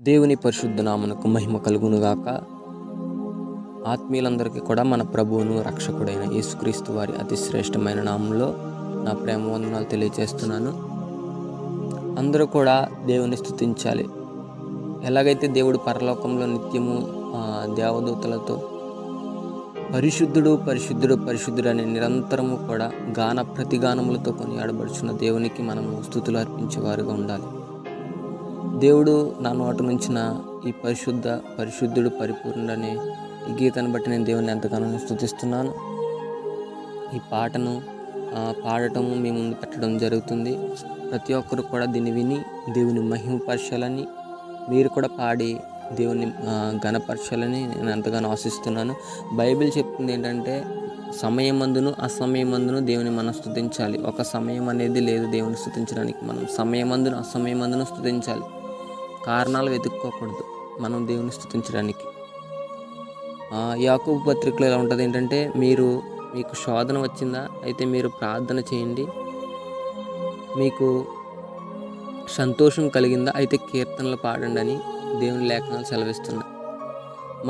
దేవుని పరిశుద్ధ నామనకు మహిమ కలుగునుగాక. ఆత్మీయులందరికీ కూడా మన ప్రభువును రక్షకుడైన యేసుక్రీస్తు వారి అతి శ్రేష్టమైన నామంలో నా ప్రేమ వందనాలు తెలియజేస్తున్నాను. అందరూ కూడా దేవుని స్థుతించాలి ఎలాగైతే దేవుడు పరలోకంలో నిత్యము దేవదూతలతో పరిశుద్ధుడు పరిశుద్ధుడు పరిశుద్ధుడు అనే నిరంతరము కూడా గాన ప్రతిగానములతో కొనియాడబడుచున్న దేవునికి మనము స్థుతులు అర్పించేవారుగా ఉండాలి. దేవుడు నా నోట నుంచిన ఈ పరిశుద్ధ పరిశుద్ధుడు పరిపూర్ణుడు అనే ఈ గీతను బట్టి నేను దేవుని ఎంతగానో స్థుతిస్తున్నాను. ఈ పాటను పాడటము మీ ముందు పెట్టడం జరుగుతుంది. ప్రతి ఒక్కరు కూడా దీన్ని విని దేవుని మహిమపరచాలని మీరు కూడా పాడి దేవుని ఘనపరచాలని నేను ఎంతగానో ఆశిస్తున్నాను. బైబిల్ చెప్తుంది ఏంటంటే సమయమందును అసమయమందును దేవుని మనం స్థుతించాలి. ఒక సమయం అనేది లేదు దేవుని స్థుతించడానికి మనం. సమయమందును అసమయమందును స్థుతించాలి. కారణాలు వెతుక్కోకూడదు. మనం దేవుని స్థుతించడానికి యాకూబ్ పత్రికలో ఎలా ఉంటుంది ఏంటంటే మీరు మీకు శోధన వచ్చిందా? అయితే మీరు ప్రార్థన చేయండి. మీకు సంతోషం కలిగిందా? అయితే కీర్తనలు పాడండి అని దేవుని లేఖనాలు సెలవిస్తున్నాయి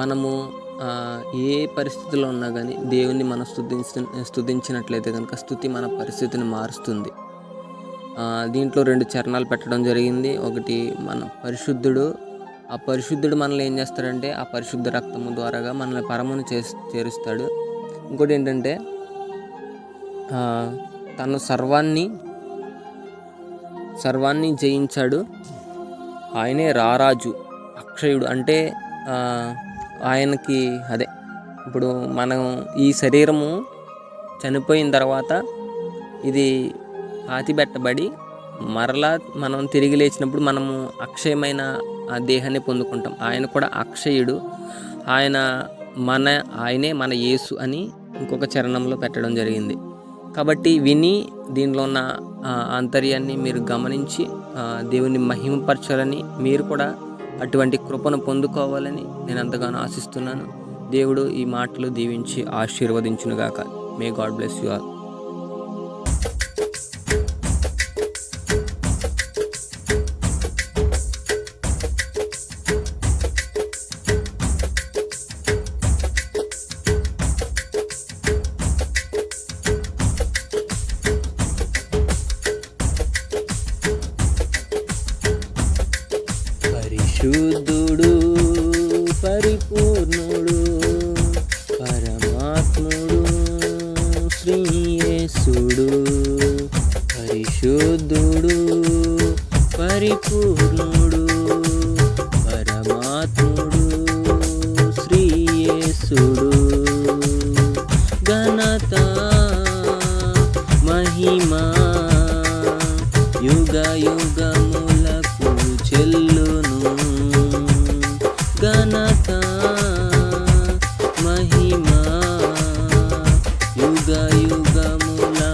మనము ఏ పరిస్థితిలో ఉన్నా కానీ దేవుణ్ణి మనం స్థుతించ స్థుతించినట్లయితే కనుక స్థుతి మన పరిస్థితిని మారుస్తుంది. దీంట్లో రెండు చరణాలు పెట్టడం జరిగింది. ఒకటి మన పరిశుద్ధుడు. ఆ పరిశుద్ధుడు మనల్ని ఏం చేస్తాడంటే ఆ పరిశుద్ధ రక్తము ద్వారాగా మనల్ని పరమును చే చేరుస్తాడు. ఇంకోటి ఏంటంటే తను సర్వాన్ని సర్వాన్ని జయించాడు. ఆయనే రారాజు అక్షయుడు. అంటే ఆయనకి అదే ఇప్పుడు మనం ఈ శరీరము చనిపోయిన తర్వాత ఇది పాతిపెట్టబడి మరలా మనం తిరిగి లేచినప్పుడు మనము అక్షయమైన ఆ దేహాన్ని పొందుకుంటాం. ఆయన కూడా అక్షయుడు. ఆయన మన ఆయనే మన యేసు అని ఇంకొక చరణంలో పెట్టడం జరిగింది. కాబట్టి విని దీనిలో ఉన్న ఆంతర్యాన్ని మీరు గమనించి దేవుని మహిమపరచాలని మీరు కూడా అటువంటి కృపను పొందుకోవాలని నేను ఎంతగానో ఆశిస్తున్నాను. దేవుడు ఈ మాటలు దీవించి ఆశీర్వదించునుగాక. May God bless you all పరమాత్ముడు శ్రీయేసుడు పరిశుద్ధుడు పరిపూర్ణుడు పరమాత్ముడు శ్రీయేసుడు. ఘనత మహిమా యుగ యుగా యుగ యుగములకు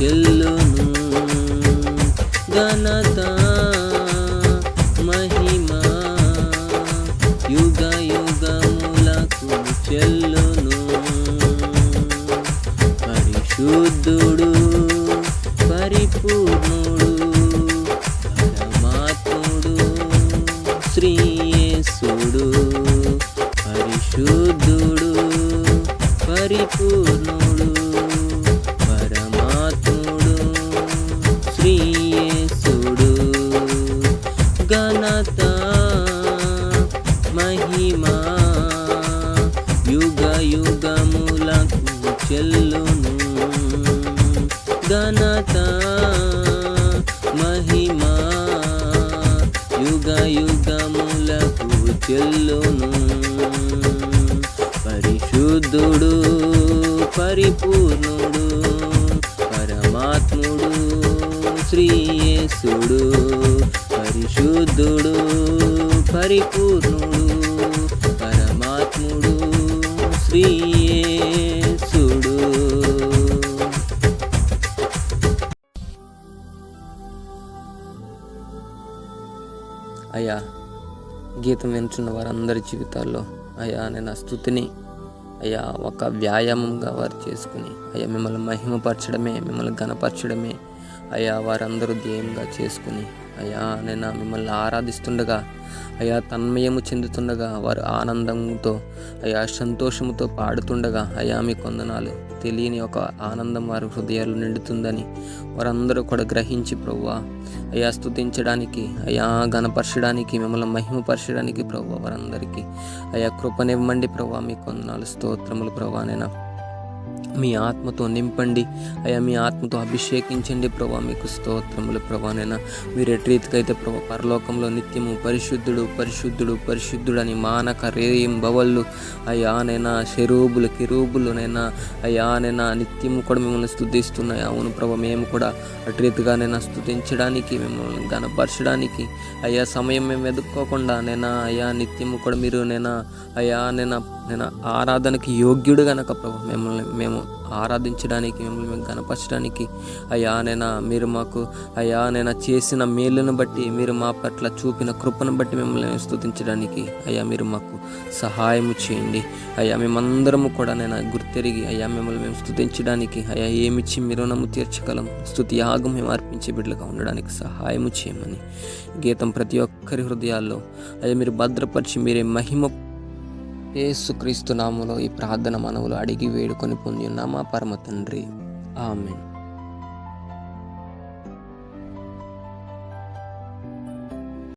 యుగములకు మహిమా యుగ యుగములకు చెల్లును. పరిశుద్ధుడు పరిపూర్ణుడు పరమాత్ముడు శ్రీయేసుడు. పరిశుద్ధుడు పరిపూర్ణుడు పరమాత్ముడు శ్రీయే అయ్యా గీతం వింటున్న వారందరి జీవితాల్లో అయ్యా నేను ఆ స్థుతిని అయ్యా ఒక వ్యాయామంగా వారు చేసుకుని అయ్యా మిమ్మల్ని మహిమపరచడమే మిమ్మల్ని గణపరచడమే అయ్యా వారందరూ ధ్యేయంగా చేసుకుని అయ్యా నేను మిమ్మల్ని ఆరాధిస్తుండగా అయ్యా తన్మయము చెందుతుండగా వారు ఆనందంతో అయ్యా సంతోషముతో పాడుతుండగా అయ్యా మీ కొందనాలు తెలియని ఒక ఆనందం వారి హృదయాలు నిండుతుందని వారందరూ కూడా గ్రహించి ప్రవ్వా అయ్యా స్థుతించడానికి అయ్యా గణపరచడానికి మిమ్మల్ని మహిమపరచడానికి ప్రవ్వా వారందరికీ. అయ్యా కృపనివ్వండి ప్రవ్వా మీ కొందనాలు స్తోత్రములు ప్రభా నేను మీ ఆత్మతో నింపండి. అయ్యా మీ ఆత్మతో అభిషేకించండి. ప్రభా మీకు స్తోత్రములు ప్రభానైనా. మీరు ఎటు రీతికైతే ప్రభా పరలోకంలో నిత్యము పరిశుద్ధుడు పరిశుద్ధుడు పరిశుద్ధుడు అని మానక రేయం బవళ్ళు అయ్యా నైనా శరూబులు కిరూబులునైనా అయ్యా నైనా నిత్యము కూడా మిమ్మల్ని స్థుతిస్తున్నాయి. అవును ప్రభా మేము కూడా అటు రీతిగా నైనా స్తుతించడానికి మిమ్మల్ని గనపరచడానికి అయ్యా సమయం మేము వెతుక్కోకుండా నేనా అయ్యా నిత్యము కూడా మీరు నేనా అయ్యా నేను నేను ఆరాధనకి యోగ్యుడు గనక ప్రభు మిమ్మల్ని మేము ఆరాధించడానికి మిమ్మల్ని మేము కనపరచడానికి అయ్యా నేను మీరు మాకు అయ్యా నేను చేసిన మేలును బట్టి మీరు మా పట్ల చూపిన కృపను బట్టి మిమ్మల్ని మేము అయ్యా మీరు మాకు సహాయం చేయండి. అయ్యా మేమందరము కూడా నేను గుర్తెరిగి అయ్యా మిమ్మల్ని మేము స్థుతించడానికి అయ్యా ఏమిచ్చి మీరు నమ్ము తీర్చగలం స్థుతి యాగం మేము అర్పించే బిడ్డలుగా ఉండడానికి సహాయము చేయమని గీతం ప్రతి ఒక్కరి హృదయాల్లో అయ్యా మీరు భద్రపరిచి మీరే మహిమ ఏసుక్రీస్తు నామములో ఈ ప్రార్థన మనవులు అడిగి వేడుకొని పొంది ఉన్నామా పరమ తండ్రి. ఆమెన్.